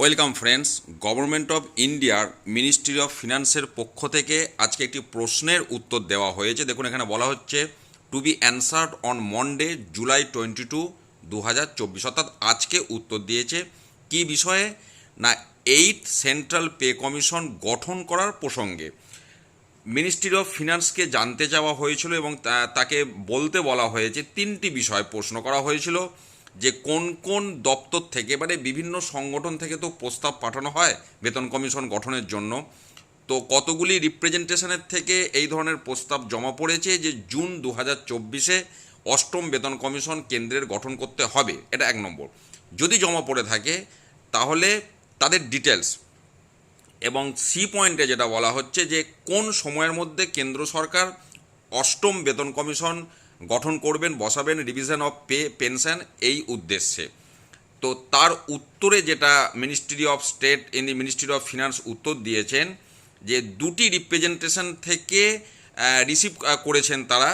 Welcome friends, government of ইন্ডিয়ার ministry of ফিনান্সের পক্ষ থেকে আজকে একটি প্রশ্নের উত্তর দেওয়া হয়েছে। দেখুন, এখানে বলা হচ্ছে to be answered on Monday July twenty two দু হাজার চব্বিশ। অর্থাৎ আজকে উত্তর দিয়েছে। কি বিষয়ে? না এইট সেন্ট্রাল পে কমিশন গঠন করার প্রসঙ্গে। মিনিস্ট্রি অফ ফিনান্সকে জানতে চাওয়া হয়েছিল এবং তাকে বলতে বলা হয়েছে, তিনটি বিষয় প্রশ্ন করা হয়েছিল। যে কোন কোন দপ্তর থেকে মানে বিভিন্ন সংগঠন থেকে তো প্রস্তাব পাঠানো হয় বেতন কমিশন গঠনের জন্য। তো কতগুলি রিপ্রেজেন্টেশনের থেকে এই ধরনের প্রস্তাব জমা পড়েছে যে জুন দু হাজার চব্বিশে অষ্টম বেতন কমিশন কেন্দ্রের গঠন করতে হবে? এটা এক নম্বর। যদি জমা পড়ে থাকে, তাহলে তাদের ডিটেলস এবং সি পয়েন্টে যেটা বলা হচ্ছে যে কোন সময়ের মধ্যে কেন্দ্র সরকার অষ্টম বেতন কমিশন গঠন করবেন, বসাবেন রিভিশন অফ পে পেনশন এই উদ্দেশ্যে। তো তার উত্তরে যেটা ministry of state in the ministry of finance উত্তর দিয়েছেন, যে দুটি রিপ্রেজেন্টেশন থেকে রিসিভ করেছেন তারা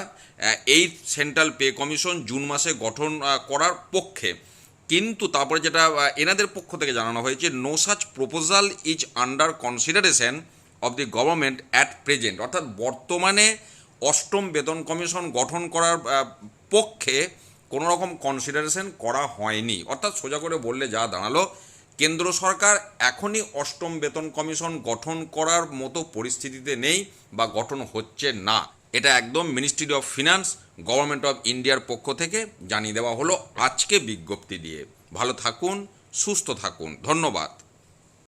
এই সেন্ট্রাল পে কমিশন জুন মাসে গঠন করার পক্ষে। কিন্তু তারপরে যেটা এনাদের পক্ষ থেকে জানানো হয়েছে no such proposal is under consideration of the government at present অর্থাৎ বর্তমানে অষ্টম বেতন কমিশন গঠন করার পক্ষে কোনো রকম কনসিডারেশন করা হয়নি। অর্থাৎ সোজা করে বললে যা দাঁড়াল, কেন্দ্র সরকার এখনই অষ্টম বেতন কমিশন গঠন করার মতো পরিস্থিতিতে নেই বা গঠন হচ্ছে না। এটা একদম ministry of finance government of ইন্ডিয়ার পক্ষ থেকে জানিয়ে দেওয়া হলো আজকে বিজ্ঞপ্তি দিয়ে। ভালো থাকুন, সুস্থ থাকুন। ধন্যবাদ।